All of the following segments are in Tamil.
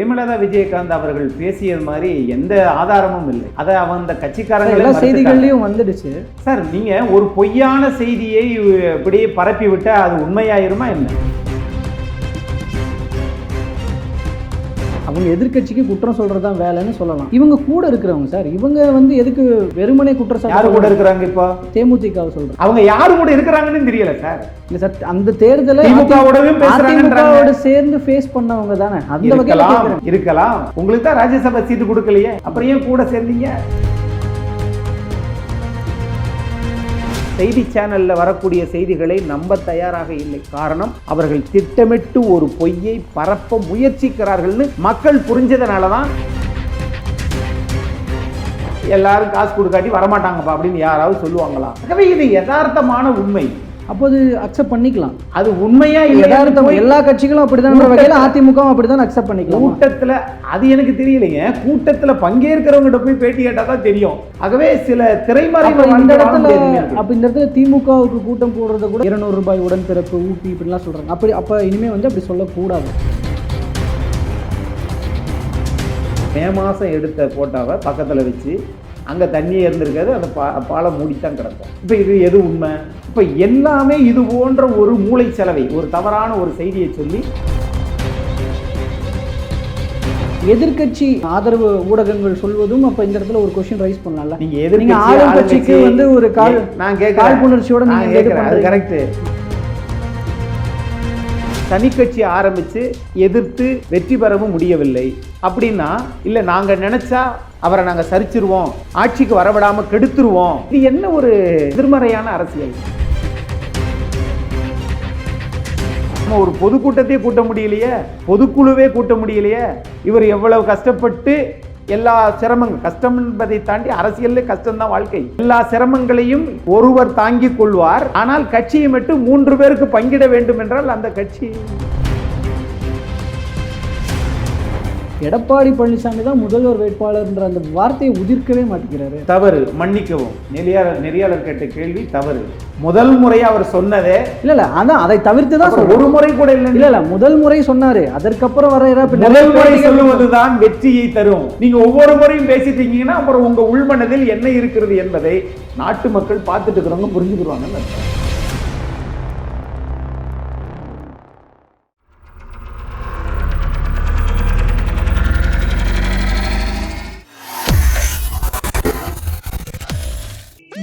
பிரேமலதா விஜயகாந்த் அவர்கள் பேசியது மாதிரி எந்த ஆதாரமும் இல்லை. அதை அவன் அந்த கட்சிக்காரங்க எல்லா செய்திகள்லையும் வந்துடுச்சு. சார் நீங்க ஒரு பொய்யான செய்தியை இப்படியே பரப்பி விட்டா அது உண்மையாயிருமா என்ன? அவங்க எதிர்க்கட்சிக்கு குற்றம் சொல்றது தான் வேலைன்னு சொல்லலாம். இவங்க கூட இருக்கிறவங்க சார் இவங்க வந்து எதுக்கு வெறுமனே யாரு கூட இருக்கிறாங்க இப்போ? தேமுதிகவை சொல்றேன் அவங்க யாரு கூட இருக்கிறாங்கன்னு தெரியல சார். இல்ல சார் அந்த தேர்தலை அதிமுகவோட சேர்ந்து ஃபேஸ் பண்ணவங்க தானே? அந்த வகையில. இருக்கலாம். உங்களுக்கு தான் ராஜ்யசபா சீட்டு கொடுக்கலையே. அப்புறம் ஏன் கூட சேர்ந்தீங்க? செய்தி சேனலில் வரக்கூடிய செய்திகளை நம்ப தயாராக இல்லை. காரணம் அவர்கள் திட்டமிட்டு ஒரு பொய்யை பரப்ப முயற்சிக்கிறார்கள்னு மக்கள் புரிஞ்சதுனால தான் எல்லாரும் காசு கொடுக்காட்டி வரமாட்டாங்கப்பா அப்படின்னு யாராவது சொல்லுவாங்களா? ஆகவே இது யதார்த்தமான உண்மை. அப்போ அது அக்செப்ட் பண்ணிக்கலாம். அது உண்மையா யதார்த்தம் எல்லா கட்சிகளும் அப்படிதான் வகையில அதிமுகவும் அப்படிதான் அக்செப்ட் பண்ணிக்கலாம்? கூட்டத்துல அது எனக்கு தெரியலைங்க. கூட்டத்துல பங்கேற்கிறவங்ககிட்ட போய் பேட்டி கேட்டா தான் தெரியும். ஆகவே சில திரைமறைவு அப்ப இந்த இடத்துல. அப்ப இந்த இடத்துல திமுகவுக்கு கூட்டம் போடுறத கூட இருநூறு ரூபாய் உடன்பிறப்பு ஊட்டி இப்படிலாம் சொல்றாங்க. அப்படி அப்ப இனிமே வந்து அப்படி சொல்லக்கூடாது. மே மாசம் எடுத்த போட்டோவை பக்கத்துல வச்சு அங்க தண்ணி இருந்திருக்காது அந்த பா பாலை மூடித்தான் கிடக்கும். இப்போ இது எது உண்மை? இப்போ எல்லாமே இது போன்ற ஒரு மூளை செலவை ஒரு தவறான ஒரு செய்தியை சொல்லி எதிர்க்கட்சி ஆதரவு ஊடகங்கள் சொல்வதும் அப்ப இந்த இடத்துல ஒரு கொஸ்டின் ரைஸ் பண்ணலாம்ல? நீங்க எதிர்க்கட்சி ஆளுங்கட்சிக்கு ஆளுங்கட்சி- வந்து ஒரு கால் நான் கேட்கிறேன் காழ்ப்புணர்ச்சியோட நான் கேட்கிறேன் அது. கரெக்ட் தனிக்கட்சி ஆரம்பிச்சு எதிர்த்து வெற்றி பெறவும் முடியவில்லை. அப்படின்னா இல்ல நாங்க நினைச்சா அவரை நாங்கள் சரிச்சிருவோம். ஆட்சிக்கு வரவிடாமல் கெடுத்துருவோம். இது என்ன ஒரு எதிர்மறையான அரசியல்? நம்ம ஒரு பொதுக்கூட்டத்தையே கூட்ட முடியலையே? பொதுக்குழுவே கூட்ட முடியலையே? இவர் எவ்வளவு கஷ்டப்பட்டு எல்லா சிரமங்கள் கஷ்டம் என்பதை தாண்டி அரசியல்ல கஷ்டம்தான் வாழ்க்கை. எல்லா சிரமங்களையும் ஒருவர் தாங்கிக் கொள்வார். ஆனால் கட்சியை மட்டும் மூன்று பேருக்கு பங்கிட வேண்டும் என்றால் அந்த கட்சி எடப்பாடி பழனிசாமி தான் முதல்வர் வேட்பாளர்ன்ற அந்த வார்த்தையை உதிர்க்கவே மாட்டேங்கிறாரு. தவறு மன்னிக்கவும். நெறியாளர் நெறியாளர் கேட்ட கேள்வி தவறு. முதல் முறை அவர் சொன்னதே இல்ல இல்ல அதான் அதை தவிர்த்து தான் ஒரு முறை கூட இல்லை இல்ல இல்ல முதல் முறை சொன்னாரு. அதற்கப்புறம் வர முதல் முறை சொல்லுவதுதான் வெற்றியை தரும். நீங்க ஒவ்வொரு முறையும் பேசிட்டு இருக்கீங்கன்னா அப்புறம் உங்க உள்மனதில் என்ன இருக்கிறது என்பதை நாட்டு மக்கள் பார்த்துட்டு இருக்கிறவங்க புரிஞ்சுக்கிடுவாங்கன்னு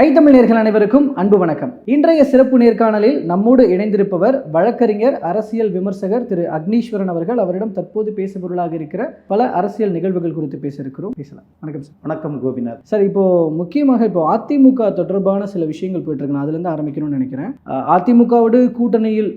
ஐ தமிழ் நேர்கள் அனைவருக்கும் அன்பு வணக்கம். இன்றைய சிறப்பு நேர்காணலில் நம்மோடு இணைந்திருப்பவர் வழக்கறிஞர் அரசியல் விமர்சகர் திரு அக்னீஸ்வரன் அவர்கள். அவரிடம் தற்போது பேசுபொருளாக இருக்கிற பல அரசியல் நிகழ்வுகள் குறித்து பேச இருக்கிறோம். பேசலாம். வணக்கம் சார். வணக்கம் கோபிநாத். சார் இப்போ முக்கியமாக இப்போ அதிமுக தொடர்பான சில விஷயங்கள் போயிட்டு இருக்கு. நான் அதுலேருந்து ஆரம்பிக்கணும்னு நினைக்கிறேன். அதிமுகவோடு கூட்டணியில்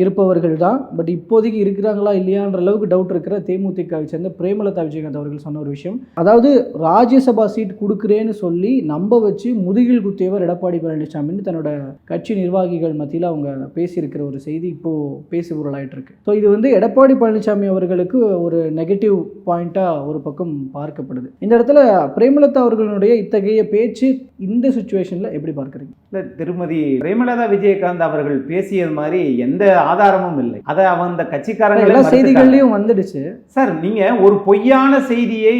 இருப்பவர்கள் தான். பட் இப்போதைக்கு இருக்கிறாங்களா இல்லையான்ற அளவுக்கு டவுட் இருக்கிற தேமுதிகவை சேர்ந்த பிரேமலதா விஜயகாந்த் அவர்கள் சொன்ன ஒரு விஷயம். அதாவது ராஜ்யசபா சீட் கொடுக்குறேன்னு சொல்லி நம்ப வச்சு முதுகில் குத்தியவர் எடப்பாடி பழனிசாமின்னு தன்னோட கட்சி நிர்வாகிகள் மத்தியில் அவங்க பேசியிருக்கிற ஒரு செய்தி இப்போது பேசு பொருளாயிட்டு இருக்கு ஸோ இது வந்து எடப்பாடி பழனிசாமி அவர்களுக்கு ஒரு நெகட்டிவ் பாயிண்ட்டாக ஒரு பக்கம் பார்க்கப்படுது. இந்த இடத்துல பிரேமலதா அவர்களுடைய இத்தகைய பேச்சு இந்த சுச்சுவேஷனில் எப்படி பார்க்குறீங்க? இல்ல திருமதி பிரேமலதா விஜயகாந்த் அவர்கள் பேசியது மாதிரி எந்த ஆதாரமும் இல்லை. அதை அவன் அந்த கட்சிக்காரங்க எல்லா செய்திகள்லையும் வந்துடுச்சு. சார் நீங்க ஒரு பொய்யான செய்தியை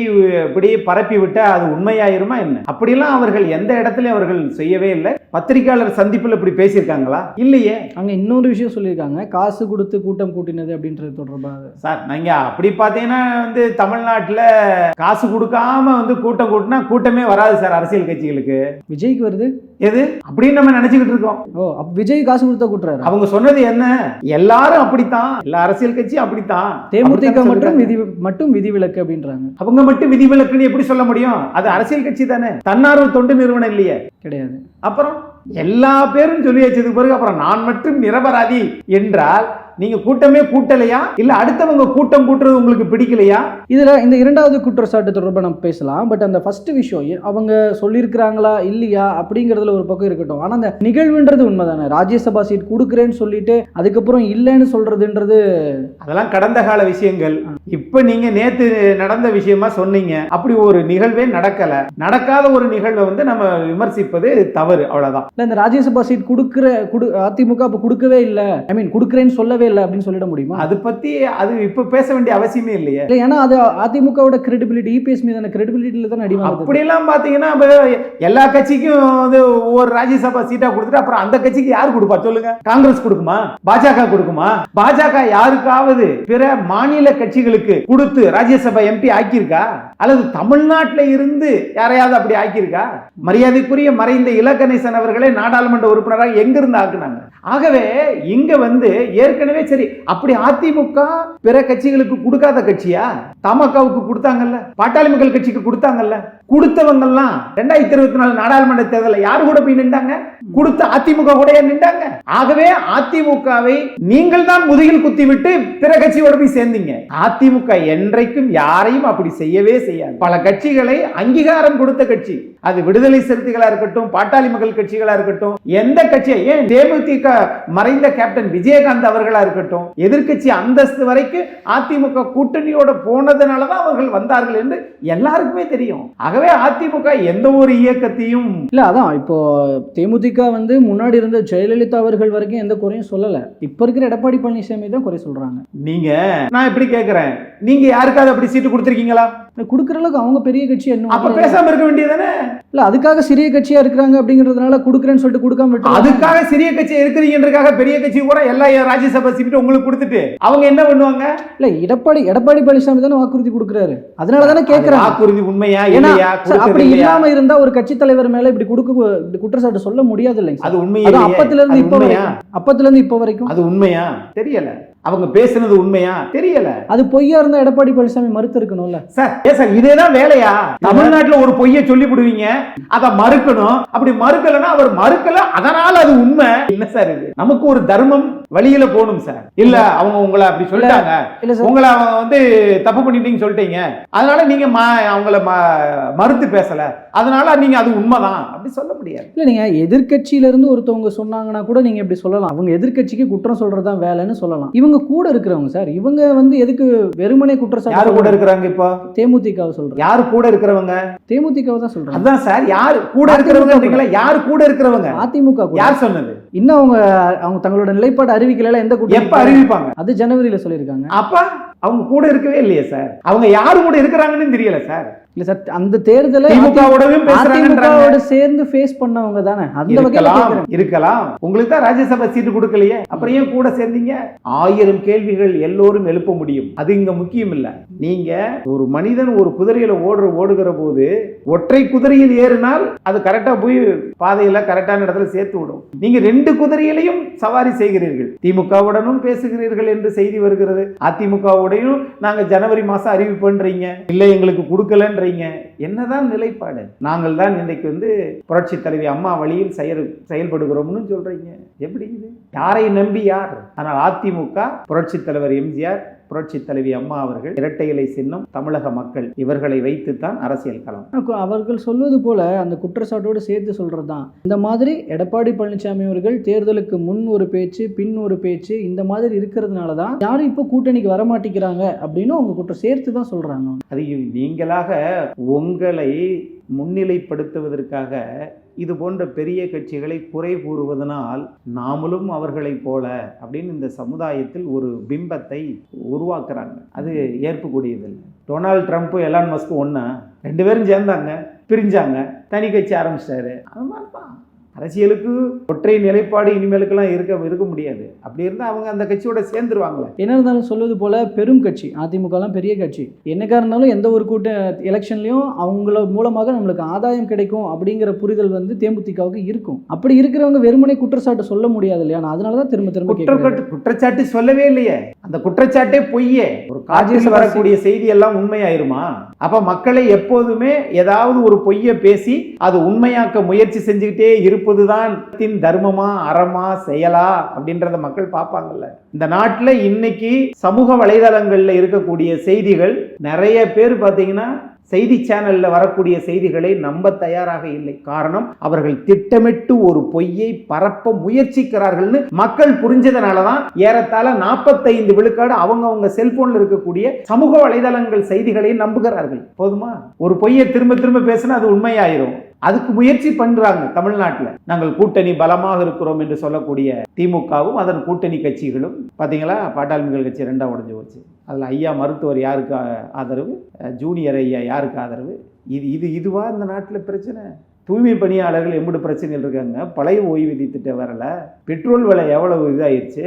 இப்படியே பரப்பி விட்டா அது உண்மையாயிருமா என்ன? அப்படிலாம் அவர்கள் எந்த இடத்துலயும் அவர்கள் செய்யவே இல்லை. பத்திரிகையாளர் சந்திப்புல இப்படி பேசியிருக்காங்களா? இல்லையே. அங்கே இன்னொரு விஷயம் சொல்லியிருக்காங்க. காசு கொடுத்து கூட்டம் கூட்டினது அப்படின்றது தொடர்பாக. சார் நீங்க அப்படி பார்த்தீங்கன்னா வந்து தமிழ்நாட்டுல காசு கொடுக்காம வந்து கூட்டம் கூட்டினா கூட்டமே வராது சார் அரசியல் கட்சிகளுக்கு. விஜய்க்கு வருது? எது? அப்படின்னு நம்ம நினைச்சுக்கிட்டு இருக்கோம். ஓ அப்ப விஜய் காசு கொடுத்தா கூட்டுறாரு? அவங்க சொன்னது என்ன? எல்லாரும் அப்படித்தான். எல்லா அரசியல் கட்சியும் அப்படித்தான். தேமுதிக மட்டும். விதி மட்டும் விதிவிலக்கு அப்படின்றாங்க. அவங்க மட்டும் விதிவிலக்குன்னு எப்படி சொல்ல முடியும்? அது அரசியல் கட்சி தானே. தன்னார்வ தொண்டு நிறுவனம் இல்லையே. கிடையாது. அப்புறம்? எல்லா பேரும் சொல்லி வச்சதுக்கு பிறகு அப்புறம் நான் மட்டும் நிரபராதி என்றால் நீங்க கூட்டமே கூட்டலையா? இல்ல அடுத்தவங்க கூட்டம் கூட்டுறது உங்களுக்கு பிடிக்கலையா? இதுல இந்த இரண்டாவது குற்றச்சாட்டு தொடர்பாக நம்ம பேசலாம். பட் அந்த ஃபர்ஸ்ட் விஷயம் அவங்க சொல்லியிருக்கிறாங்களா இல்லையா அப்படிங்கிறதுல ஒரு பக்கம் இருக்கட்டும். ஆனா அந்த நிகழ்வுன்றது உண்மைதானே? ராஜ்யசபா சீட் கொடுக்குறேன்னு சொல்லிட்டு அதுக்கப்புறம் இல்லைன்னு சொல்றதுன்றது அதெல்லாம் கடந்த கால விஷயங்கள். இப்ப நீங்க நேத்து நடந்த விஷயமா சொன்னீங்க. அப்படி ஒரு நிகழ்வே நடக்கல. நடக்காத ஒரு நிகழ்வை வந்து நம்ம விமர்சிப்பது தவறு அவ்வளவுதான். இல்ல இந்த ராஜ்யசபா சீட் கொடுக்குற குடு அதிமுக அப்ப கொடுக்கவே இல்லை. ஐ மீன் கொடுக்குறேன்னு சொல்லவே இல்லை அப்படின்னு சொல்லிட முடியுமா? அது பத்தி அது இப்ப பேச வேண்டிய அவசியமே இல்லையே. இல்லை ஏன்னா அது அதிமுகவோட கிரெடிபிலிட்டி இபிஎஸ் மீதான கிரெடிபிலிட்டியில தான் அடிவாங்க அப்படியெல்லாம் பாத்தீங்கன்னா இப்ப எல்லா கட்சிக்கும் வந்து ஒவ்வொரு ராஜ்யசபா சீட்டா கொடுத்துட்டு அப்புறம் அந்த கட்சிக்கு யாரு கொடுப்பா? சொல்லுங்க. காங்கிரஸ் கொடுக்குமா? பாஜக கொடுக்குமா? பாஜக யாருக்காவது பிற மாநில கட்சிகளுக்கு கொடுத்து ராஜ்யசபா எம்பி ஆக்கியிருக்கா? அல்லது தமிழ்நாட்டில் இருந்து யாரையாவது அப்படி ஆக்கியிருக்கா? மரியாதைக்குரிய மறைந்த இலக்கணேசன் அவர்களே நாடாளுமன்ற உறுப்பினராக எங்கிருந்து ஆக்குனாங்க? ஆகவே இங்க வந்து ஏற்கனவே சரி. அப்படி அதிமுக பிற கட்சிகளுக்கு கொடுக்காத கட்சியா? தமாகாவுக்கு கொடுத்தாங்கல்ல. பாட்டாளி மக்கள் கட்சிக்கு கொடுத்தாங்கல்ல. கொடுத்தவங்கெல்லாம் ரெண்டாயிரத்தி இருபத்தி நாலு நாடாளுமன்ற தேர்தலில் யாரு கூட போய் நின்றாங்க? கொடுத்த அதிமுக கூட நின்றாங்க. ஆகவே அதிமுகவை நீங்கள் தான் முதுகில் குத்திவிட்டு பிற கட்சியோட போய் சேர்ந்தீங்க. அதிமுக என்றைக்கும் யாரையும் அப்படி செய்யவே செய்யாது. பல கட்சிகளை அங்கீகாரம் கொடுத்த கட்சி. அது விடுதலை சிறுத்தைகளா இருக்கட்டும் பாட்டாளி மக்கள் கட்சிகளா இருக்கட்டும் எந்த கட்சியை? ஏன் தேமுதிக மறைந்த கேப்டன் விஜயகாந்த் அவர்களா இருக்கட்டும். எதிர்க்கட்சி அந்தஸ்து வரைக்கும் அதிமுக கூட்டணியோட போனதுனால தான் அவர்கள் வந்தார்கள் என்று எல்லாருக்குமே தெரியும். ஆகவே அதிமுக எந்த ஒரு இயக்கத்தையும் இல்ல அதான். இப்போ தேமுதிக வந்து முன்னாடி இருந்த ஜெயலலிதா அவர்கள் வரைக்கும் எந்த குறையும் சொல்லல. இப்ப இருக்கிற எடப்பாடி பழனிசாமி தான் குறை சொல்றாங்க. நீங்க நான் இப்படி கேக்குறேன். நீங்க யாருக்காவது அப்படி சீட்டு கொடுத்துருக்கீங்களா? இல்ல, கொடுக்குற அளவுக்கு அவங்க பெரிய கட்சி என்ன அப்ப பேசாம இருக்க வேண்டியதானே இல்ல அதுக்காக சிறிய கட்சியா இருக்கிறாங்க அப்படிங்கிறதுனால கொடுக்குறேன்னு சொல்லிட்டு கொடுக்காம விட்டு அதுக்காக சிறிய கட்சி இருக்கிறீங்கன்றக்காக பெரிய கட்சி கூட எல்லா ராஜ்யசபா சீட்டு உங்களுக்கு கொடுத்துட்டு அவங்க என்ன பண்ணுவாங்க? இல்ல எடப்பாடி எடப்பாடி பழனிசாமி தானே வாக்குறுதி கொடுக்குறாரு. அதனால தானே அது கேக்குறாங்க வாக்குறுதி உண்மையா இல்லையா? அப்படி கொடுத்தது இல்லையா? இல்லாம இருந்தா ஒரு கட்சி தலைவர் மேல இப்படி கொடுக்க இப்படி குற்றச்சாட்டு சொல்ல முடியாது இல்லைங்க அது சார். உண்மை அது இல்லையே. அப்பத்துல இருந்து இப்ப உண்மையா? வரைக்கும் அப்பத்துல இருந்து இப்ப வரைக்கும். அது உண்மையா? தெரியல. அவங்க பேசுனது உண்மையா? தெரியல. அது பொய்யா இருந்தா எடப்பாடி பழனிசாமி மறுத்து இருக்கணும்ல சார் ஏ சார் இதேதான் வேலையா? தமிழ்நாட்டுல ஒரு பொய்யை சொல்லி விடுவீங்க அதை மறுக்கணும். அப்படி மறுக்கலன்னா அவர் மறுக்கல அதனால அது உண்மை. என்ன சார் இது? நமக்கு ஒரு தர்மம் வழியில போகணும் சார் இல்ல அவங்க உங்களை அப்படி சொல்லிட்டாங்க. உங்களை அவங்க வந்து தப்பு பண்ணிட்டீங்கன்னு சொல்லிட்டீங்க. அதனால நீங்க அவங்கள மறுத்து பேசல. அதனால நீங்க அது உண்மைதான். அப்படி சொல்ல முடியாது. இல்ல நீங்க எதிர்க்கட்சியில இருந்து ஒருத்தவங்க சொன்னாங்கன்னா கூட நீங்க இப்படி சொல்லலாம். அவங்க எதிர்க்கட்சிக்கு குற்றம் சொல்றதுதான் வேலைன்னு சொல்லலாம். இவங்க கூட இருக்கிறவங்க சார் இவங்க வந்து எதுக்கு வெறுமனே யாரு குற்றச்சாட்டு கூட இருக்கிறாங்க இப்போ? தேமுதிகவை சொல்றாங்க யாரு கூட இருக்கிறவங்க? தேமுதிகவை தான் சொல்றாங்க. அதான் சார் யாரு கூட இருக்கிறவங்க யாரு கூட இருக்கிறவங்க? அதிமுக யார் சொன்னது? இன்னும் அவங்க அவங்க தங்களோட நிலைப்பாடு அறிவிக்கல எந்த எப்ப கூட்டம் அறிவிப்பாங்க? அது ஜனவரியில சொல்லியிருக்காங்க. அப்ப? அவங்க கூட இருக்கவே இல்லையே சார். அவங்க யாரு கூட இருக்கிறாங்கன்னு தெரியல சார். இல்ல சார் அந்த தேர்தலை அதிமுகவோட சேர்ந்து ஃபேஸ் பண்ணவங்க தானே? அந்த வகையில இருக்கலாம் உங்களுக்கு தான் ராஜ்யசபா சீட்டு கொடுக்கலையே. அப்புறம் ஏன் கூட சேர்ந்தீங்க? ஆயிரம் கேள்விகள் எல்லோரும் எழுப்ப முடியும். அது இங்க முக்கியம் இல்ல. நீங்க ஒரு மனிதன் ஒரு குதிரையில ஓடுற ஓடுகிற போது ஒற்றை குதிரையில் ஏறினால் அது கரெக்டா போய் பாதையில கரெக்டான இடத்துல சேர்த்து விடும். நீங்க ரெண்டு குதிரையிலையும் சவாரி செய்கிறீர்கள். திமுகவுடனும் பேசுகிறீர்கள் என்று செய்தி வருகிறது. அதிமுகவுடையும் நாங்க ஜனவரி மாசம் அறிவிப்புன்றீங்க. இல்ல எங்களுக்கு கொடுக்கலன்றீங்க என்னதான் நிலைப்பாடு? நாங்கள் தான் இன்னைக்கு வந்து புரட்சி தலைவி அம்மா வழியில் செயல் செயல்படுகிறோம்னு சொல்றீங்க. எப்படி இது? யாரை நம்பி யார்? ஆனால் அதிமுக புரட்சி தலைவர் எம்ஜிஆர் புரட்சி தலைவி அம்மா அவர்கள் இரட்டை இலை சின்னம் தமிழக மக்கள் இவர்களை வைத்துத்தான் அரசியல் களம். அவர்கள் சொல்வது போல அந்த குற்றச்சாட்டோடு சேர்த்து சொல்றதுதான். இந்த மாதிரி எடப்பாடி பழனிசாமி அவர்கள் தேர்தலுக்கு முன் ஒரு பேச்சு பின் ஒரு பேச்சு இந்த மாதிரி இருக்கிறதுனால தான் யாரும் இப்போ கூட்டணிக்கு வரமாட்டேங்கிறாங்க அப்படின்னு அவங்க குற்றம் சேர்த்து தான் சொல்றாங்க. அது நீங்களாக உங்களை முன்னிலைப்படுத்துவதற்காக இது போன்ற பெரிய கட்சிகளை குறை கூறுவதனால் நாமளும் அவர்களைப் போல அப்படின்னு இந்த சமுதாயத்தில் ஒரு பிம்பத்தை உருவாக்குறாங்க. அது ஏற்பக்கூடியதில்லை. டொனால்ட் ட்ரம்ப்பு எலான் மஸ்க்கு ஒன்றா ரெண்டு பேரும் சேர்ந்தாங்க பிரிஞ்சாங்க தனி கட்சி ஆரம்பிச்சிட்டாரு. அது மாதிரி தான் அரசியலுக்கு ஒற்றை நிலைப்பாடு இனிமேலுக்கெல்லாம் இருக்க இருக்க முடியாது. அப்படி இருந்தால் அவங்க அந்த கட்சியோட சேர்ந்துருவாங்களே. என்ன இருந்தாலும் சொல்வது போல பெரும் கட்சி அதிமுகலாம் பெரிய கட்சி. என்னக்கா இருந்தாலும் எந்த ஒரு கூட்ட எலெக்ஷன்லையும் அவங்கள மூலமாக நம்மளுக்கு ஆதாயம் கிடைக்கும் அப்படிங்கிற புரிதல் வந்து தேமுதிகவுக்கு இருக்கும். அப்படி இருக்கிறவங்க வெறுமனே குற்றச்சாட்டு சொல்ல முடியாது இல்லையா? நான் அதனால தான் திரும்ப திரும்ப குற்றச்சாட்டு குற்றச்சாட்டு சொல்லவே இல்லையே. அந்த குற்றச்சாட்டே பொய்யே. ஒரு ராஜ்யசபா வரக்கூடிய செய்தி எல்லாம் உண்மையாயிருமா? அப்போ மக்களை எப்போதுமே ஏதாவது ஒரு பொய்யை பேசி அது உண்மையாக்க முயற்சி செஞ்சுக்கிட்டே இருப்பது தின் தர்மமா அறமா செயலா அப்படின்றத மக்கள் பார்ப்பாங்கல்ல. இந்த நாட்டில் இன்னைக்கு சமூக வலைதளங்களில் இருக்கக்கூடிய செய்திகள் நிறைய பேர் பார்த்தீங்கன்னா செய்தி சேனலில் வரக்கூடிய செய்திகளை நம்ப தயாராக இல்லை. காரணம் அவர்கள் திட்டமிட்டு ஒரு பொய்யை பரப்ப முயற்சிக்கிறார்கள்னு மக்கள் புரிஞ்சதுனால தான் ஏறத்தாழ நாற்பத்தைந்து விழுக்காடு அவங்க அவங்க இருக்கக்கூடிய சமூக வலைதளங்கள் செய்திகளை நம்புகிறார்கள். போதுமா? ஒரு பொய்யை திரும்ப திரும்ப பேசினா அது உண்மையாயிரும். அதுக்கு முயற்சி பண்றாங்க தமிழ்நாட்டில். நாங்கள் கூட்டணி பலமாக இருக்கிறோம் என்று சொல்லக்கூடிய திமுகவும் அதன் கூட்டணி கட்சிகளும். பார்த்தீங்களா பாட்டாளிமிகள் கட்சி ரெண்டாக உடஞ்சி போச்சு. அதில் ஐயா மருத்துவர் யாருக்கு ஆதரவு? ஜூனியர் ஐயா யாருக்கு ஆதரவு? இது இது இதுவா இந்த நாட்டில் பிரச்சனை? தூய்மை பணியாளர்கள் எம்புடு பிரச்சனைகள் இருக்காங்க. பழைய ஓய்வூதிய திட்டம் வரல. பெட்ரோல் விலை எவ்வளவு இதாயிருச்சு?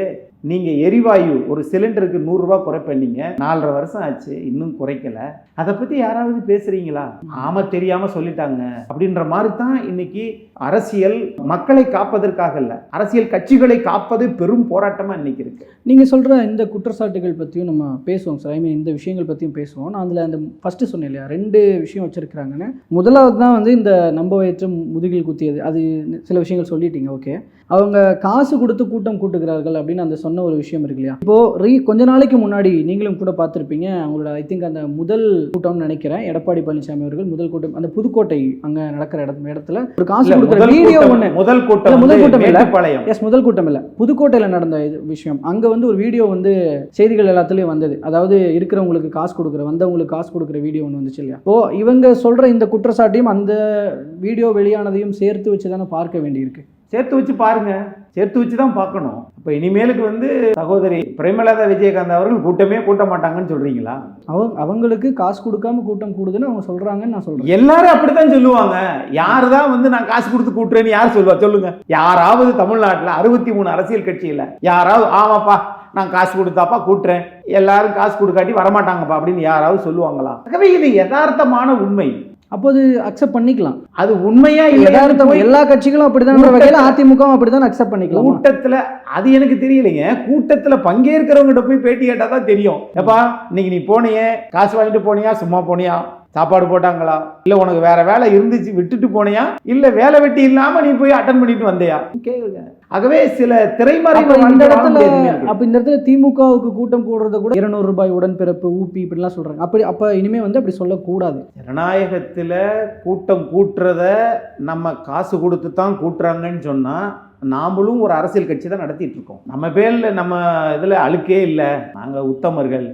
நீங்கள் எரிவாயு ஒரு சிலிண்டருக்கு நூறுரூவா குறைப்பண்ணீங்க நாலரை வருஷம் ஆச்சு இன்னும் குறைக்கல. அதை பற்றி யாராவது பேசுகிறீங்களா ஆமாம் தெரியாமல் சொல்லிட்டாங்க. அப்படின்ற மாதிரி தான் இன்னைக்கு அரசியல் மக்களை காப்பதற்காக இல்லை அரசியல் கட்சிகளை காப்பது பெரும் போராட்டமாக இன்னைக்கு இருக்குது நீங்கள் சொல்கிற இந்த குற்றச்சாட்டுகள் பற்றியும் நம்ம பேசுவோம் சார். ஐ மீன் இந்த விஷயங்கள் பற்றியும் பேசுவோம். நான் அதில் அந்த ஃபஸ்ட்டு சொன்னேன் இல்லையா? ரெண்டு விஷயம் வச்சுருக்கிறாங்கன்னு. முதலாவது தான் வந்து இந்த நம்ப வயிற்று முதுகில் குத்தியது. அது சில விஷயங்கள் சொல்லிட்டீங்க. ஓகே அவங்க காசு கொடுத்து கூட்டம் கூட்டுகிறார்கள் அப்படின்னு அந்த சொன்ன ஒரு விஷயம் இருக்கு இல்லையா? இப்போது ரீ கொஞ்ச நாளைக்கு முன்னாடி நீங்களும் கூட பார்த்துருப்பீங்க. அவங்களோட ஐ திங்க் அந்த முதல் கூட்டம்னு நினைக்கிறேன். எடப்பாடி பழனிசாமி அவர்கள் முதல் கூட்டம் அந்த புதுக்கோட்டை அங்கே நடக்கிற இடம் இடத்துல ஒரு காசு கொடுக்குற வீடியோ ஒன்று முதல் கூட்டம் இல்ல, முதல் கூட்டம் இல்ல. மேட்டுப்பாளையம். எஸ் முதல் கூட்டம் இல்லை. புதுக்கோட்டையில் நடந்த இது விஷயம். அங்கே வந்து ஒரு வீடியோ வந்து செய்திகள் எல்லாத்துலேயும் வந்தது. அதாவது இருக்கிறவங்களுக்கு காசு கொடுக்குற வந்தவங்களுக்கு காசு கொடுக்குற வீடியோ ஒன்று வந்துச்சு இல்லையா? ஓ இவங்க சொல்கிற இந்த குற்றச்சாட்டையும் அந்த வீடியோ வெளியானதையும் சேர்த்து வச்சு தானே பார்க்க வேண்டியிருக்கு. சேர்த்து வச்சு பாருங்க. சேர்த்து வச்சு தான் பார்க்கணும். இப்போ இனிமேலுக்கு வந்து சகோதரி பிரேமலதா விஜயகாந்த் அவர்கள் கூட்டமே கூட்ட மாட்டாங்கன்னு சொல்றீங்களா? அவங்க அவங்களுக்கு காசு கொடுக்காம கூட்டம் கூடுதுன்னு அவங்க சொல்கிறாங்கன்னு நான் சொல்கிறேன் எல்லாரும் அப்படித்தான் சொல்லுவாங்க. யாரு தான் வந்து நான் காசு கொடுத்து கூட்டுறேன்னு யார் சொல்லுவா? சொல்லுங்க. யாராவது தமிழ்நாட்டில் அறுபத்தி மூணு அரசியல் கட்சியில் யாராவது ஆமாப்பா நான் காசு கொடுத்தாப்பா கூட்டுறேன். எல்லாரும் காசு கொடுக்காட்டி வரமாட்டாங்கப்பா அப்படின்னு யாராவது சொல்லுவாங்களா? ஆகவே இது யதார்த்தமான உண்மை. அப்போ அது அக்செப்ட் பண்ணிக்கலாம். அது உண்மையா யதார்த்தம் எல்லா கட்சிகளும் அப்படிதான் வகையில் அதிமுகவும் அப்படிதான் அக்செப்ட் பண்ணிக்கலாம்? கூட்டத்துல அது எனக்கு தெரியலைங்க. கூட்டத்துல பங்கேற்கிறவங்ககிட்ட போய் பேட்டி கேட்டா தான் தெரியும். எப்பா இன்னைக்கு நீ போனியே காசு வாங்கிட்டு போனியா சும்மா போனியா? சாப்பாடு போட்டாங்களா? இல்ல உனக்கு வேற வேலை இருந்துச்சு விட்டுட்டு போனியா? இல்ல வேலை வெட்டி இல்லாம நீ போய் அட்டன் பண்ணிட்டு வந்தியா? கேளுங்க. ஆகவே சில திரைமறைவு அப்ப இந்த இடத்துல. அப்ப இந்த இடத்துல திமுகவுக்கு கூட்டம் கூடுறத கூட இருநூறு ரூபாய் உடன்பிறப்பு ஊப்பி இப்படிலாம் சொல்றாங்க. அப்படி அப்ப இனிமே வந்து அப்படி சொல்லக்கூடாது. ஜனநாயகத்தில் கூட்டம் கூட்டுறத நம்ம காசு கொடுத்து தான் கூட்டுறாங்கன்னு சொன்னால் நாமளும் ஒரு அரசியல் கட்சி தான் நடத்திட்டு இருக்கோம். நம்ம பேரில் நம்ம இதில் அழுக்கே இல்லை. நாங்கள் உத்தமர்கள்.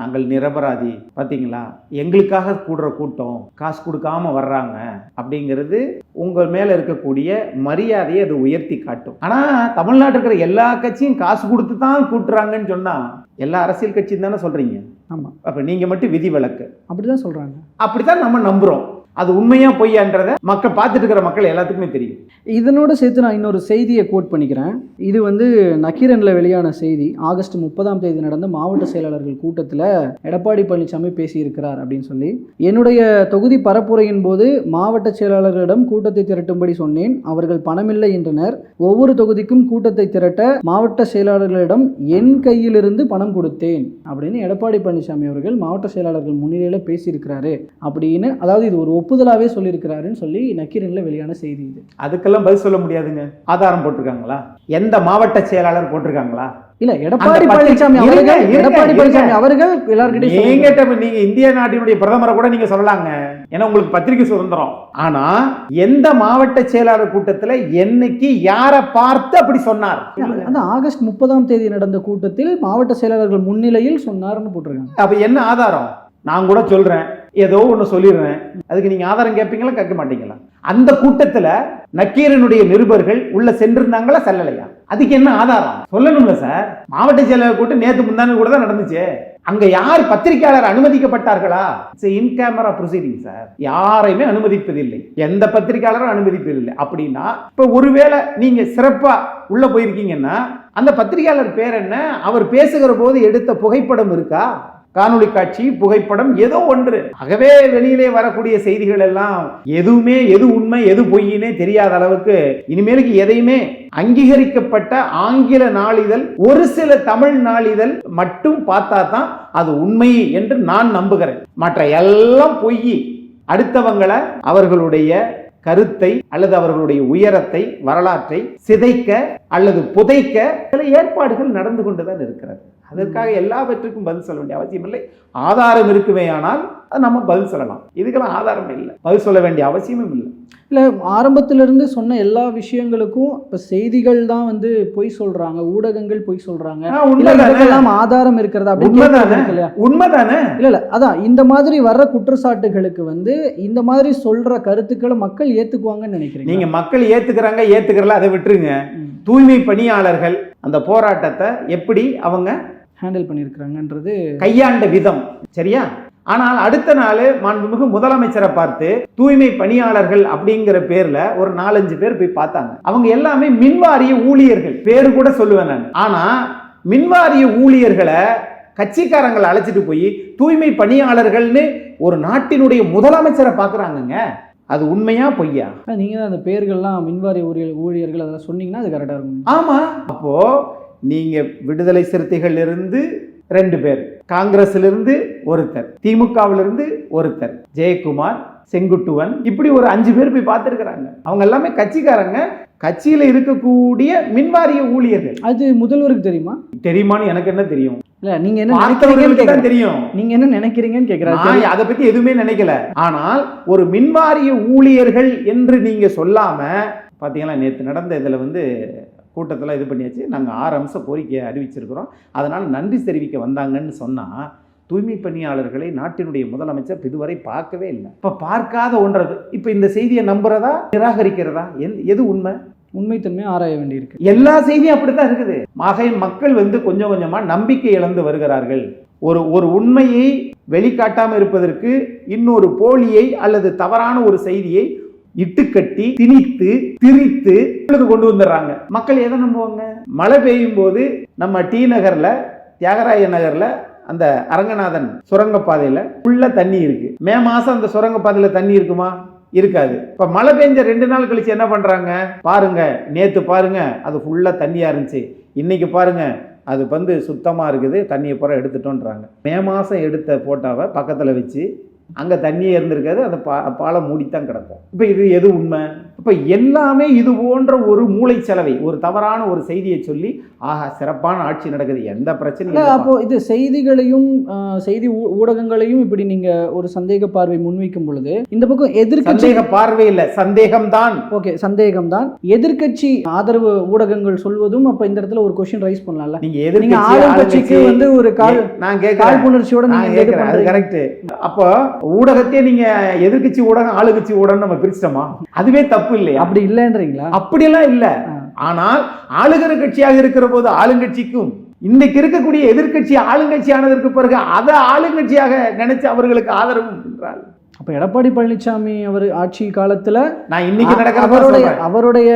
நாங்கள் நிரபராதி. பார்த்தீங்களா எங்களுக்காக கூடுற கூட்டம் காசு கொடுக்காம வர்றாங்க அப்படிங்கிறது உங்கள் மேலே இருக்கக்கூடிய மரியாதையை அது உயர்த்தி காட்டும். ஆனால் தமிழ்நாட்டில் இருக்கிற எல்லா கட்சியும் காசு கொடுத்து தான் கூட்டுறாங்கன்னு சொன்னால் எல்லா அரசியல் கட்சியும் தானே சொல்கிறீங்க ஆமா. அப்போ நீங்கள் மட்டும் விதி விலக்கு அப்படிதான் சொல்றாங்க. அப்படித்தான் நம்ம நம்புறோம். அது உண்மையா பொய்யான்றத மக்கள் பார்த்துட்டு இருக்கிற மக்கள் எல்லாத்துக்குமே தெரியும். இதனோட சேர்த்து நான் இன்னொரு செய்தியை கோட் பண்ணிக்கிறேன். இது வந்து நக்கீரனில் வெளியான செய்தி. ஆகஸ்ட் முப்பதாம் தேதி நடந்த மாவட்ட செயலாளர்கள் கூட்டத்தில் எடப்பாடி பழனிசாமி பேசியிருக்கிறார் அப்படின்னு சொல்லி. என்னுடைய தொகுதி பரப்புரையின் போது மாவட்ட செயலாளர்களிடம் கூட்டத்தை திரட்டும்படி சொன்னேன். அவர்கள் பணமில்லை என்றனர். ஒவ்வொரு தொகுதிக்கும் கூட்டத்தை திரட்ட மாவட்ட செயலாளர்களிடம் என் கையிலிருந்து பணம் கொடுத்தேன் அப்படின்னு எடப்பாடி பழனிசாமி அவர்கள் மாவட்ட செயலாளர்கள் முன்னிலையில் பேசியிருக்கிறாரு அப்படின்னு அதாவது இது ஒரு ஒப்புதலாகவே சொல்லியிருக்கிறாருன்னு சொல்லி நக்கீரனில் வெளியான செய்தி இது. அதுக்கெல்லாம் பதில் சொல்ல முடியாதுங்க. ஆதாரம் போட்டிருக்காங்களா? எந்த மாவட்ட செயலாளர் போட்டிருக்காங்களா? இல்ல எடப்பாடி பழனிசாமி அவர்கள் எடப்பாடி. பழனிசாமி அவர்கள் எல்லார்கிட்டையும் நீங்க நீங்க இந்திய நாட்டினுடைய பிரதமரை கூட நீங்க சொல்லலாங்க. ஏன்னா உங்களுக்கு பத்திரிகை சுதந்திரம். ஆனா எந்த மாவட்ட செயலாளர் கூட்டத்துல என்னைக்கு யாரை பார்த்து அப்படி சொன்னார்? அந்த ஆகஸ்ட் முப்பதாம் தேதி நடந்த கூட்டத்தில் மாவட்ட செயலாளர்கள் முன்னிலையில் சொன்னார்னு போட்டிருக்காங்க. அப்ப என்ன ஆதாரம்? நான் கூட சொல்றேன். ஏதோ ஒன்று சொல்லிடுறேன். அதுக்கு நீங்கள் ஆதாரம் கேட்பீங்களா கேட்க மாட்டீங்களா? அந்த கூட்டத்தில் நக்கீரனுடைய நிருபர்கள் உள்ள சென்றிருந்தாங்களா செல்லலையா? அதுக்கு என்ன ஆதாரம்? சொல்லணும்ல சார். மாவட்ட செயலாளர் கூட்டம் நேத்து முந்தானு கூட தான் நடந்துச்சு. அங்க யார் பத்திரிகையாளர் அனுமதிக்கப்பட்டார்களா? It's in camera proceeding sir. யாரையுமே அனுமதிப்பதில்லை. எந்த பத்திரிகையாளரும் அனுமதிப்பதில்லை. அப்படின்னா இப்ப ஒருவேளை நீங்க சிறப்பா உள்ள போயிருக்கீங்கன்னா அந்த பத்திரிகையாளர் பேர் என்ன? அவர் பேசுகிற போது எடுத்த புகைப்படம் இருக்கா? காணொளி காட்சி புகைப்படம் ஏதோ ஒன்று. ஆகவே வெளியிலே வரக்கூடிய செய்திகள் எல்லாம் எதுவுமே எது உண்மை எது பொய்னே தெரியாத அளவுக்கு இனிமேலுக்கு எதையுமே அங்கீகரிக்கப்பட்ட ஆங்கில நாளிதழ் ஒரு சில தமிழ் நாளிதழ் மட்டும் பார்த்தா தான் அது உண்மை என்று நான் நம்புகிறேன். மற்ற எல்லாம் பொய் அடுத்தவங்களை அவர்களுடைய கருத்தை அல்லது அவர்களுடைய உயரத்தை வரலாற்றை சிதைக்க அல்லது புதைக்க சில ஏற்பாடுகள் நடந்து கொண்டுதான் இருக்கிறது. அதற்காக எல்லாவற்றுக்கும் பதில் சொல்ல வேண்டிய அவசியம் இல்லை. ஆதாரம் இருக்குமேயானால் அது நம்ம பதில் சொல்லலாம். இதுக்கெல்லாம் ஆதாரம் இல்லை. பதில் சொல்ல வேண்டிய அவசியமும் இல்லை. இல்லை ஆரம்பத்திலிருந்து சொன்ன எல்லா விஷயங்களுக்கும் இப்போ செய்திகள் தான் வந்து பொய் சொல்றாங்க ஊடகங்கள் பொய் உண்மைதானே? இதுக்கெல்லாம் ஆதாரம் இருக்கிறதா அப்படின்னு உண்மைதானே? இல்ல இல்ல அதான் இந்த மாதிரி வர்ற குற்றச்சாட்டுகளுக்கு வந்து இந்த மாதிரி சொல்ற கருத்துக்களை மக்கள் ஏத்துக்குவாங்கன்னு நினைக்கிறீங்க நீங்க மக்கள் ஏத்துக்கிறாங்க ஏத்துக்கிறல அதை விட்டுருங்க. தூய்மை பணியாளர்கள் அந்த போராட்டத்தை எப்படி அவங்க ஹேண்டில் பண்ணியிருக்கிறாங்கன்றது கையாண்ட விதம் சரியா? ஆனால் அடுத்த நாள் மாண்புமிகு முதலமைச்சரை பார்த்து தூய்மை பணியாளர்கள் அப்படிங்கிற பேர்ல ஒரு நாலஞ்சு பேர் போய் பார்த்தாங்க. அவங்க எல்லாமே மின்வாரிய ஊழியர்கள் பேரு கூட சொல்லுவேன் நான். ஆனா மின்வாரிய ஊழியர்களை கட்சிக்காரங்களை அழைச்சிட்டு போய் தூய்மை பணியாளர்கள்னு ஒரு நாட்டினுடைய முதலமைச்சரை பார்க்குறாங்கங்க. அது உண்மையா பொய்யா? ஆனா, நீங்க தான் அந்த பேர்கள்லாம் மின்வாரிய ஊழியர் ஊழியர்கள் அதெல்லாம் சொன்னீங்கன்னா அது கரெக்டாக இருக்கும். ஆமா. அப்போ நீங்க விடுதலை சிறுத்தைகள் இருந்து ரெண்டு பேர் காங்கிரஸ்ல இருந்து ஒருத்தர் திமுகவில இருந்து ஒருத்தர் ஜெயக்குமார் செங்குட்டுவன் இப்படி ஒரு அஞ்சு பேர் போய் பார்த்துருக்குறாங்க. அவங்க எல்லாமே கட்சிக்காரங்க. கட்சியில இருக்கக்கூடிய மின்வாரிய ஊழியர்கள். அது முதல்வருக்கு தெரியுமா? தெரியுமான்னு எனக்கு என்ன தெரியும்? இல்ல நீங்க என்ன நினைக்கிறீங்கன்னு. தெரியும். நீங்க என்ன நினைக்கிறீங்கன்னு கேக்குறாரு நான் அதை பத்தி எதுவுமே நினைக்கல. ஆனால் ஒரு மின்வாரிய ஊழியர்கள் என்று நீங்க சொல்லாம பாத்தீங்களா நேற்று நடந்த இதுல வந்து கூட்டத்தில் இது பண்ணியாச்சு. நாங்கள் ஆறு அம்ச கோரிக்கையை அறிவிச்சிருக்கிறோம். அதனால் நன்றி தெரிவிக்க வந்தாங்கன்னு சொன்னால் தூய்மை பணியாளர்களை நாட்டினுடைய முதலமைச்சர் இதுவரை பார்க்கவே இல்லை. இப்போ பார்க்காத ஒன்றது இப்போ இந்த செய்தியை நம்புறதா நிராகரிக்கிறதா? எந்- எது உண்மை? உண்மைத்தன்மையை ஆராய வேண்டியிருக்கு. எல்லா செய்தியும் அப்படித்தான் இருக்குது. ஆக மக்கள் வந்து கொஞ்சம் கொஞ்சமா நம்பிக்கை இழந்து வருகிறார்கள். ஒரு ஒரு உண்மையை வெளிக்காட்டாம இருப்பதற்கு இன்னொரு போலியை அல்லது தவறான ஒரு செய்தியை இட்டுக்கட்டி திணித்து திரித்து கொண்டு வந்துடுறாங்க. மக்கள் எதை நம்புவாங்க? மழை பெய்யும் போது நம்ம டி நகர்ல தியாகராய நகர்ல அந்த அரங்கநாதன் சுரங்கப்பாதையில ஃபுல்லாக தண்ணி இருக்கு. மே மாசம் அந்த சுரங்கப்பாதையில தண்ணி இருக்குமா? இருக்காது. இப்ப மழை பெஞ்ச ரெண்டு நாள் கழிச்சு என்ன பண்றாங்க? பாருங்க நேத்து பாருங்க அது ஃபுல்லா தண்ணியா இருந்துச்சு. இன்னைக்கு பாருங்க அது வந்து சுத்தமா இருக்குது தண்ணியை பூரா எடுத்துட்டோன்றாங்க. மே மாசம் எடுத்த ஃபோட்டோவை பக்கத்துல வச்சு அங்கே தண்ணியே இருந்திருக்காது அந்த பா பாலம் மூடித்தான் கிடக்கும். இப்போ இது எது உண்மை? இப்ப எல்லாமே இது போன்ற ஒரு மூளை செலவை ஒரு தவறான ஒரு செய்தியை சொல்லி ஆஹா சிறப்பான ஆட்சி நடக்குது எந்த பிரச்சனையும் இல்ல இல்லைப்பா. அப்போ இது செய்திகளையும் செய்தி ஊடகங்களையும் இப்படி நீங்க ஒரு சந்தேக பார்வை முன்வைக்கும் பொழுது இந்த பக்கம் எதிர்க்கட்சி சந்தேக பார்வை இல்ல சந்தேகம்தான். ஓகே சந்தேகம் தான் எதிர்க்கட்சி ஆதரவு ஊடகங்கள் சொல்வதும் அப்ப இந்த இடத்துல ஒரு கொஸ்டின் ரைஸ் பண்ணலாம்ல. நீங்க நீங்க எதிர்க்கட்சி ஆளுங்கட்சிக்கு ஆளுங்கட்சி- வந்து ஒரு கால் நான் கேட்கிறேன் காழ்ப்புணர்ச்சியோட நான் கேட்கிறேன் அது கரெக்ட் அப்போ ஊடகத்தையே நீங்க எதிர்க்கட்சி ஊடகம் ஆளுங்கட்சி ஊடகம் நம்ம பிரிச்சிட்டோமா? அதுவே தப்பு. இல்லையா? அப்படி இல்லைன்றீங்களா? அப்படியெல்லாம் இல்ல. ஆனால் ஆளுகிற கட்சியாக இருக்கிற போது ஆளுங்கட்சிக்கும் இன்னைக்கு இருக்கக்கூடிய எதிர்க்கட்சி ஆளுங்கட்சி ஆனதற்கு பிறகு அதை ஆளுங்கட்சியாக நினைச்சு அவர்களுக்கு ஆதரவு என்றால் அப்ப எடப்பாடி பழனிசாமி அவர் ஆட்சி காலத்துல நான் இன்னைக்கு அவருடைய. அவருடைய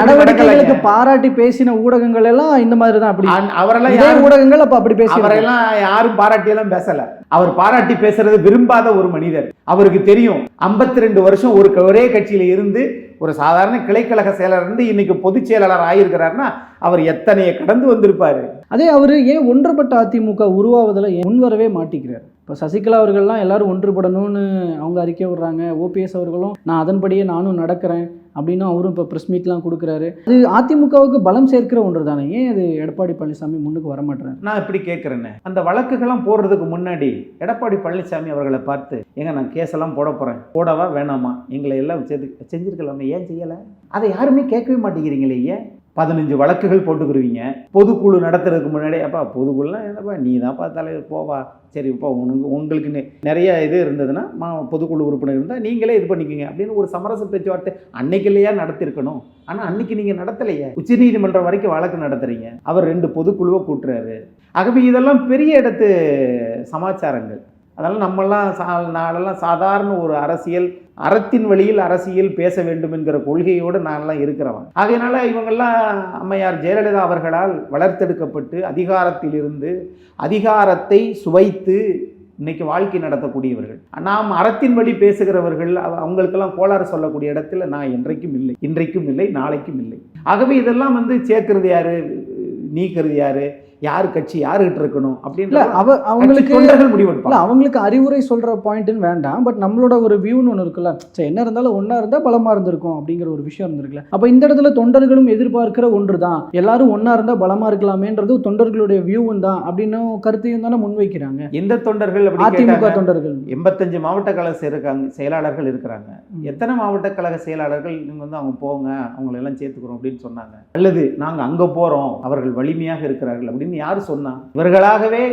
நடவடிக்கைகளுக்கு. பாராட்டி பேசின ஊடகங்கள் எல்லாம் இந்த மாதிரி தான் அப்படி அவரெல்லாம் ஊடகங்கள் அப்ப அப்படி பேசி அவரெல்லாம் யாரும் பாராட்டியெல்லாம் பேசல. அவர் பாராட்டி பேசுறது விரும்பாத ஒரு மனிதர். அவருக்கு தெரியும் 52 ரெண்டு வருஷம் ஒரு ஒரே கட்சியில இருந்து ஒரு சாதாரண கிளைக்கழக செயலர் இருந்து இன்னைக்கு பொதுச் செயலாளர் ஆகியிருக்கிறாருன்னா அவர் எத்தனைய கடந்து வந்திருப்பாரு. அதே அவர் ஏன் ஒன்றுபட்ட அதிமுக உருவாவதில் முன்வரவே மாட்டிக்கிறார்? இப்போ சசிகலா அவர்கள்லாம் எல்லோரும் ஒன்றுபடணும்னு அவங்க அறிக்கை விடுறாங்க. ஓபிஎஸ் அவர்களும் நான் அதன்படியே நானும் நடக்கிறேன் அப்படின்னு அவரும் இப்போ ப்ரெஸ் மீட்லாம் கொடுக்குறாரு. அது அதிமுகவுக்கு பலம் சேர்க்கிற ஒன்று தானே? ஏன் அது எடப்பாடி பழனிசாமி முன்னுக்கு வர நான் இப்படி கேட்குறேன்னு அந்த வழக்குகள்லாம் போடுறதுக்கு முன்னாடி எடப்பாடி பழனிசாமி அவர்களை பார்த்து ஏங்க நான் கேஸெல்லாம் போட போகிறேன் போடவா வேணாமா? எங்களை எல்லாம் செஞ்சு செஞ்சிருக்கலாமே. ஏன் செய்யலை? அதை யாருமே கேட்கவே மாட்டேங்கிறீங்களே ஏன் பதினஞ்சு வழக்குகள் போட்டுக்கிருவீங்க. பொதுக்குழு நடத்துறதுக்கு முன்னாடி அப்பா பொதுக்குழுலாம் என்னப்பா நீ தான்ப்பா தலைவர் போவா. சரி இப்போ உனக்கு உங்களுக்கு நெ- நிறைய இது இருந்ததுன்னா மா பொதுக்குழு உறுப்பினர் இருந்தால் நீங்களே இது பண்ணிக்கோங்க அப்படின்னு ஒரு சமரச பேச்சுவார்த்தை அன்னைக்கு இல்லையா நடத்திருக்கணும். ஆனால் அன்னைக்கு நீங்கள் நடத்தலையே. உச்சநீதிமன்றம் வரைக்கும் வழக்கு நடத்துறீங்க. அவர் ரெண்டு பொதுக்குழுவை கூட்டுறாரு. ஆகவே இதெல்லாம் பெரிய இடத்து சமாச்சாரங்கள். அதனால் நம்மெல்லாம் சா நாளெல்லாம் சாதாரண ஒரு அரசியல் அறத்தின் வழியில் அரசியல் பேச வேண்டும் என்கிற கொள்கையோடு நான்லாம் இருக்கிறவன். ஆகையினால இவங்கெல்லாம் அம்மையார் ஜெயலலிதா அவர்களால் வளர்த்தெடுக்கப்பட்டு அதிகாரத்திலிருந்து அதிகாரத்தை சுவைத்து இன்னைக்கு வாழ்க்கை நடத்தக்கூடியவர்கள். நாம் அறத்தின் வழி பேசுகிறவர்கள் அவ- அவங்களுக்கெல்லாம் கோளாறு சொல்லக்கூடிய இடத்துல நான் என்றைக்கும் இல்லை. இன்றைக்கும் இல்லை நாளைக்கும் இல்லை. ஆகவே இதெல்லாம் வந்து சேர்க்கிறது யாரு? நீக்கிறது யாரு? யார் கட்சி யாருகிட்ட இருக்கணும் இல்ல அப்படின்ற அவ அவங்களுக்கு தொண்டர்கள் முடிவெடுப்பாங்க அவங்களுக்கு அறிவுரை சொல்ற பாயிண்ட்னு வேண்டாம். பட் நம்மளோட ஒரு வியூன்னு ஒன்று இருக்குல்ல சரி என்ன இருந்தாலும் ஒன்றா இருந்தால் பலமா இருந்திருக்கும் அப்படிங்கிற ஒரு விஷயம் இருந்திருக்குல்ல. அப்போ இந்த இடத்துல தொண்டர்களும் எதிர்பார்க்கிற ஒன்று தான் எல்லாரும் ஒன்றா இருந்தால் பலமா இருக்கலாமேன்றது தொண்டர்களுடைய வியூவும் தான் அப்படின்னு கருத்தையும் தானே முன்வைக்கிறாங்க. எந்த தொண்டர்கள் அதிமுக தொண்டர்கள். எண்பத்தஞ்சு மாவட்ட கழக இருக்காங்க செயலாளர்கள் இருக்கிறாங்க. எத்தனை மாவட்ட கழக செயலாளர்கள்? நீங்க வந்து அவங்க போங்க அவங்களை எல்லாம் சேர்த்துக்கிறோம் அப்படின்னு சொன்னாங்க. அல்லது நாங்க அங்க போறோம் அவர்கள் வலிமையாக இருக்கிறார்கள் அப்படின்னு அப்படின்னு யார் சொன்னாங்க இவர்களாகவே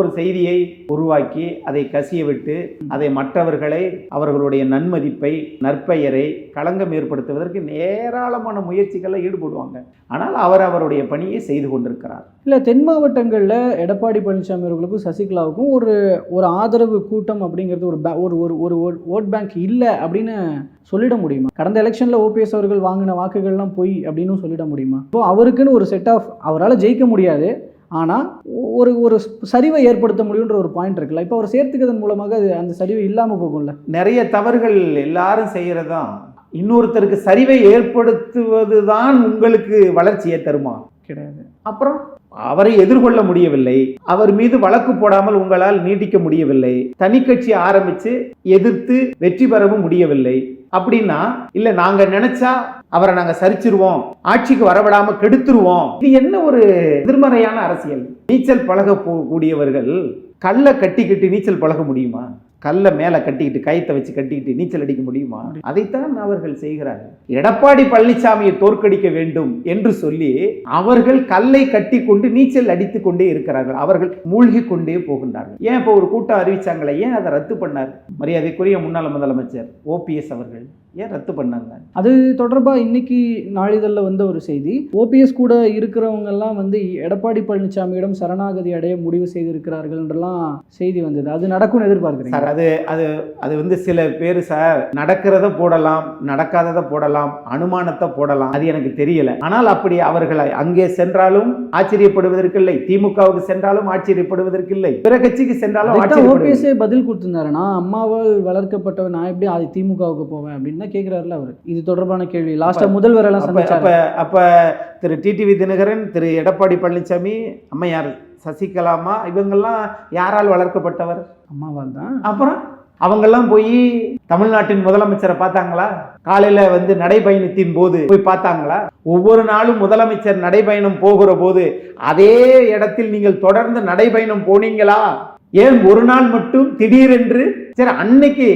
ஒரு செய்தியை உருவாக்கி அதை கசிய விட்டு அதை மற்றவர்களை அவர்களுடைய நன்மதிப்பை நற்பெயரை களங்கம் ஏற்படுத்துவதற்கு ஏராளமான முயற்சிகளில் ஈடுபடுவாங்க. ஆனால் அவர் அவருடைய பணியை செய்து கொண்டிருக்கிறார். இல்லை தென் மாவட்டங்களில் எடப்பாடி பழனிசாமி அவர்களுக்கும் சசிகலாவுக்கும் ஒரு ஒரு ஆதரவு கூட்டம் அப்படிங்கிறது ஒரு ஒரு ஒரு ஒரு ஓட் பேங்க் இல்லை அப்படின்னு சொல்லிட முடியுமா? கடந்த எலெக்ஷனில் ஓபிஎஸ் அவர்கள் வாங்கின வாக்குகள்லாம் பொய் அப்படின்னு சொல்லிட முடியுமா? இப்போ அவருக்குன்னு ஒரு செட் ஆஃப் அவரால் ஜெயிக்க முடியாது. ஆனால் ஒரு ஒரு சரிவை ஏற்படுத்த முடியுன்ற ஒரு பாயிண்ட் இருக்குல்ல. இப்போ அவர் சேர்த்துக்கிறதன் மூலமாக அது அந்த சரிவு இல்லாமல் போகும்ல. நிறைய தவறுகள் எல்லாரும் செய்யறதுதான். இன்னொருத்தருக்கு சரிவை ஏற்படுத்துவது தான் உங்களுக்கு வளர்ச்சியை தருமா? கிடையாது. அப்புறம்? அவரை எதிர்கொள்ள முடியவில்லை. அவர் மீது வழக்கு போடாமல் உங்களால் நீட்டிக்க முடியவில்லை. தனி கட்சி ஆரம்பிச்சு எதிர்த்து வெற்றி பெறவும் முடியவில்லை. அப்படின்னா இல்ல நாங்க நினைச்சா அவரை நாங்க சரிச்சிருவோம். ஆட்சிக்கு வரவிடாம கெடுத்துருவோம். இது என்ன ஒரு எதிர்மறையான அரசியல்? நீச்சல் பழக கூடியவர்கள் கல்லை கட்டிக்கிட்டு நீச்சல் பழக முடியுமா? கல்லை மேலே கட்டிக்கிட்டு கயத்தை வச்சு கட்டிக்கிட்டு நீச்சல் அடிக்க முடியுமா? அதைத்தான் அவர்கள் செய்கிறார்கள். எடப்பாடி பழனிசாமியை தோற்கடிக்க வேண்டும் என்று சொல்லி அவர்கள் கல்லை கட்டி கொண்டு நீச்சல் அடித்து கொண்டே இருக்கிறார்கள். அவர்கள் மூழ்கி கொண்டே போகின்றார்கள். ஏன் இப்போ ஒரு கூட்டம் அறிவிச்சாங்களே? ஏன் அதை ரத்து பண்ணார்? மரியாதைக்குரிய முன்னாள் முதலமைச்சர் ஓபிஎஸ் அவர்கள் ஏன் ரத்து பண்ணாங்க? அது தொடர்பாக இன்னைக்கு நாளிதழில் வந்த ஒரு செய்தி. ஓபிஎஸ் கூட இருக்கிறவங்க எல்லாம் வந்து எடப்பாடி பழனிசாமியிடம் சரணாகதி அடைய முடிவு செய்திருக்கிறார்கள்ன்றலாம் செய்தி வந்தது. அது நடக்கும்னு எதிர்பார்க்குறீங்க? சார் அது அது அது வந்து சில பேர் சார் நடக்கிறத போடலாம் நடக்காததை போடலாம் அனுமானத்தை போடலாம். அது எனக்கு தெரியல. ஆனால் அப்படி அவர்கள் அங்கே சென்றாலும் ஆச்சரியப்படுவதற்கில்லை. திமுகவுக்கு சென்றாலும் ஆச்சரியப்படுவதற்கில்லை. பிற கட்சிக்கு சென்றாலும் ஆச்சரியப்படுவதற்கு ஓபிஎஸ்ஏ பதில் கொடுத்திருந்தாரு நான் அம்மாவால் வளர்க்கப்பட்டவன் நான் எப்படி அது திமுகவுக்கு போவேன்? அப்படின்னு தான் கேட்குறாருல அவர். இது தொடர்பான கேள்வி. லாஸ்டா முதல்வர் எல்லாம் அப்ப அப்ப திரு டிடிவி தினகரன் திரு எடப்பாடி பழனிசாமி அம்மையார் சசிகலாமா இவங்கெல்லாம் யாரால் வளர்க்கப்பட்டவர்? அம்மாவால் தான் அப்புறம்? அவங்கெல்லாம் போய் தமிழ்நாட்டின் முதலமைச்சரை பார்த்தாங்களா? காலையில வந்து நடைபயணத்தின் போது போய் பார்த்தாங்களா? ஒவ்வொரு நாளும் முதலமைச்சர் நடைபயணம் போகிற போது அதே இடத்தில் நீங்கள் தொடர்ந்து நடைபயணம் போனீங்களா? ஏன் ஒரு நாள் மட்டும் திடீரென்று? சரி அன்னைக்கு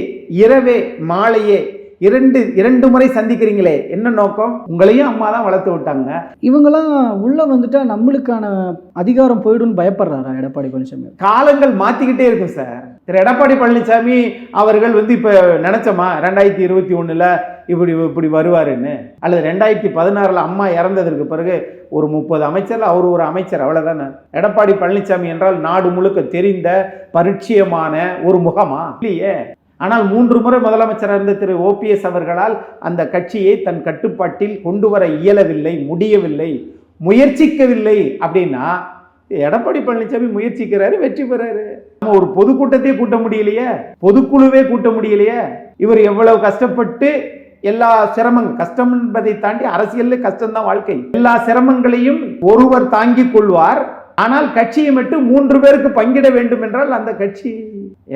இரவே மாலையே இரண்டு இரண்டு முறை சந்திக்கிறீங்களே என்ன நோக்கம்? உங்களையும் அம்மா தான் வளர்த்து விட்டாங்க. இவங்கெல்லாம் உள்ள வந்துட்டா நம்மளுக்கான அதிகாரம் போயிடும்னு பயப்படுறாரா எடப்பாடி பழனிசாமி? காலங்கள் மாத்திக்கிட்டே இருக்கும் சார். திரு எடப்பாடி பழனிசாமி அவர்கள் வந்து இப்ப நினைச்சோமா ரெண்டாயிரத்தி இருபத்தி ஒண்ணுல இப்படி இப்படி வருவாருன்னு? அல்லது ரெண்டாயிரத்தி பதினாறுல அம்மா இறந்ததற்கு பிறகு ஒரு முப்பது அமைச்சர்ல அவர் ஒரு அமைச்சர் அவ்வளவுதானே? எடப்பாடி பழனிசாமி என்றால் நாடு முழுக்க தெரிந்த பரிச்சயமான ஒரு முகமா? இல்லையே. ஆனால் மூன்று முறை முதலமைச்சராக இருந்த திரு ஓபிஎஸ் அவர்களால் அந்த கட்சியை தன் கட்டுப்பாட்டில் கொண்டு வர இயலவில்லை முடியவில்லை முயற்சிக்கவில்லை அப்படின்னா எடப்பாடி பழனிசாமி முயற்சிக்கிறாரு வெற்றி பெறாரு. நம்ம ஒரு பொதுக்கூட்டத்தையே கூட்ட முடியலையே? பொதுக்குழுவே கூட்ட முடியலையே? இவர் எவ்வளவு கஷ்டப்பட்டு எல்லா சிரமங்கள் கஷ்டம் என்பதை தாண்டி அரசியல்ல கஷ்டம்தான் வாழ்க்கை. எல்லா சிரமங்களையும் ஒருவர் தாங்கிக் கொள்வார். ஆனால் கட்சியை மட்டும் மூன்று பேருக்கு பங்கிட வேண்டும் என்றால் அந்த கட்சி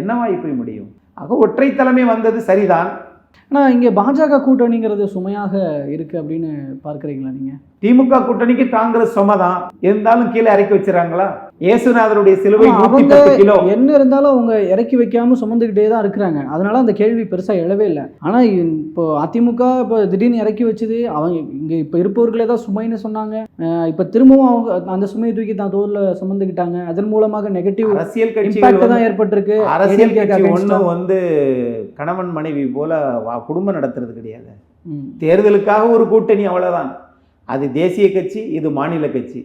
என்னவாய் போய் முடியும்? ஆக ஒற்றை தலைமை வந்தது சரிதான். ஆனால் இங்கே பாஜக கூட்டணிங்கிறது சுமையாக இருக்கு அப்படின்னு பார்க்குறீங்களா நீங்கள் திமுக கூட்டணிக்கு காங்கிரஸ் சுமதான். இருந்தாலும் கீழே இறக்கி வச்சிடறாங்களா? இயேசுநாதருடைய சிலுவை அவங்க என்ன இருந்தாலும் அவங்க இறக்கி வைக்காம சுமந்துக்கிட்டே தான் இருக்கிறாங்க. அதனால அந்த கேள்வி பெருசா எழவே இல்லை. ஆனா இப்போ அதிமுக இப்போ திடீர்னு இறக்கி வச்சது அவங்க இங்க இப்போ இருப்பவர்களே தான் சுமைன்னு சொன்னாங்க. இப்போ திரும்பவும் அவங்க அந்த சுமையை தூக்கி தான் தோல்ல சுமந்துக்கிட்டாங்க அதன் மூலமாக நெகட்டிவ் அரசியல் வந்து- தான் ஏற்பட்டிருக்கு. அரசியல் கட்சி. ஒன்றும் வந்து கணவன் மனைவி போல குடும்பம் நடத்துறது கிடையாது. தேர்தலுக்காக ஒரு கூட்டணி அவ்வளவுதான். அது தேசிய கட்சி இது மாநில கட்சி.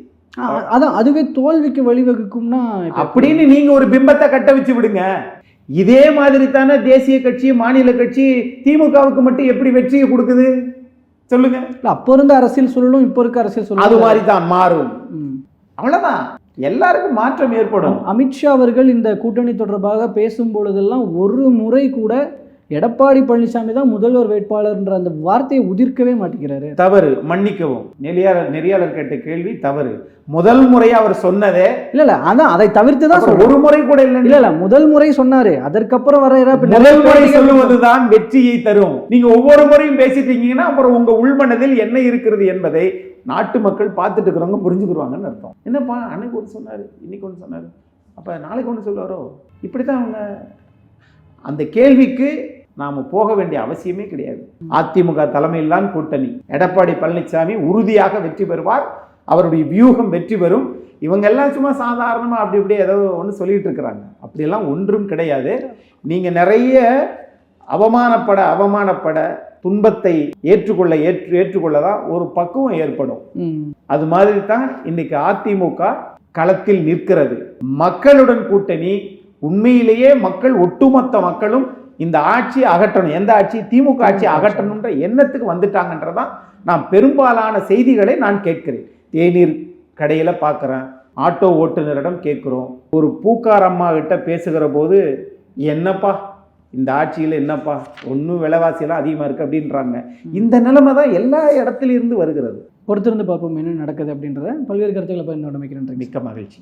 அதான் அதுவே தோல்விக்கு வழிவகுக்கும்னா அப்படின்னு நீங்க ஒரு பிம்பத்தை கட்ட வச்சு விடுங்க. இதே மாதிரி தானே தேசிய கட்சி மாநில கட்சி திமுகவுக்கு மட்டும் எப்படி வெற்றியை கொடுக்குது? சொல்லுங்க. இல்ல அப்போ இருந்த அரசியல் சூழலும் இப்போ இருக்க அரசியல் சூழலும் அது மாதிரி தான் மாறும். ம். அவ்வளவுதான். எல்லாருக்கும் மாற்றம் ஏற்படும். அமித்ஷா அவர்கள் இந்த கூட்டணி தொடர்பாக பேசும் பொழுதெல்லாம் ஒரு முறை கூட எடப்பாடி பழனிசாமி தான் முதல்வர் வேட்பாளர்ன்ற அந்த வார்த்தையை உதிர்க்கவே மாட்டேங்கிறாரு. தவறு மன்னிக்கவும். நெறியாளர் நெறியாளர் கேட்ட கேள்வி தவறு. முதல் முறை அவர் சொன்னதே இல்ல இல்ல அதான் அதை தவிர்த்து தான் ஒரு முறை கூட இல்லை இல்ல இல்ல முதல் முறை சொன்னாரு. அதற்கப்புறம் வர முதல் முறை சொல்லுவதுதான் வெற்றியை தரும். நீங்க ஒவ்வொரு முறையும் பேசிட்டீங்கன்னா அப்புறம் உங்க உள்மனதில் என்ன இருக்கிறது என்பதை நாட்டு மக்கள் பார்த்துட்டு இருக்கிறவங்க புரிஞ்சுக்கிடுவாங்கன்னு அர்த்தம். என்னப்பா அன்னைக்கு ஒன்று சொன்னாரு இன்னைக்கு ஒன்று சொன்னாரு. அப்ப நாளைக்கு ஒன்று சொல்லுவாரோ? இப்படித்தான் அவங்க அந்த கேள்விக்கு நாம போக வேண்டிய அவசியமே கிடையாது. அதிமுக தலைமையில்தான் கூட்டணி. எடப்பாடி பழனிசாமி உறுதியாக வெற்றி பெறுவார். அவருடைய வியூகம் வெற்றி பெறும். இவங்க எல்லாம் சும்மா சாதாரணமாக அப்படி இப்படி ஏதோ ஒன்று சொல்லிட்டு இருக்கிறாங்க. அப்படியெல்லாம் ஒன்றும் கிடையாது. நீங்கள் நிறைய அவமானப்பட அவமானப்பட துன்பத்தை ஏற்றுக்கொள்ள ஏற்று ஏற்றுக்கொள்ள தான் ஒரு பக்குவம் ஏற்படும். அது மாதிரி தான் இன்னைக்கு அதிமுக களத்தில் நிற்கிறது. மக்களுடன் கூட்டணி உண்மையிலேயே மக்கள் ஒட்டுமொத்த மக்களும் இந்த ஆட்சியை அகற்றணும். எந்த ஆட்சி? திமுக ஆட்சி. அகற்றணுன்ற எண்ணத்துக்கு வந்துட்டாங்கன்றதான் நான் பெரும்பாலான செய்திகளை நான் கேட்கிறேன். தேநீர் கடையில் பார்க்குறேன் ஆட்டோ ஓட்டுநரிடம் கேட்குறோம். ஒரு பூக்கார் அம்மா கிட்ட பேசுகிற போது என்னப்பா? இந்த ஆட்சியில் என்னப்பா? ஒன்றும் விலைவாசியெல்லாம் அதிகமாக இருக்குது அப்படின்றாங்க. இந்த நிலைமை தான் எல்லா இடத்துல இருந்து வருகிறது. பொறுத்திருந்து பார்ப்போம் என்ன நடக்குது அப்படின்றத. பல்வேறு கருத்துக்களை பயன்படுத்த நன்றி. மிக்க மகிழ்ச்சி.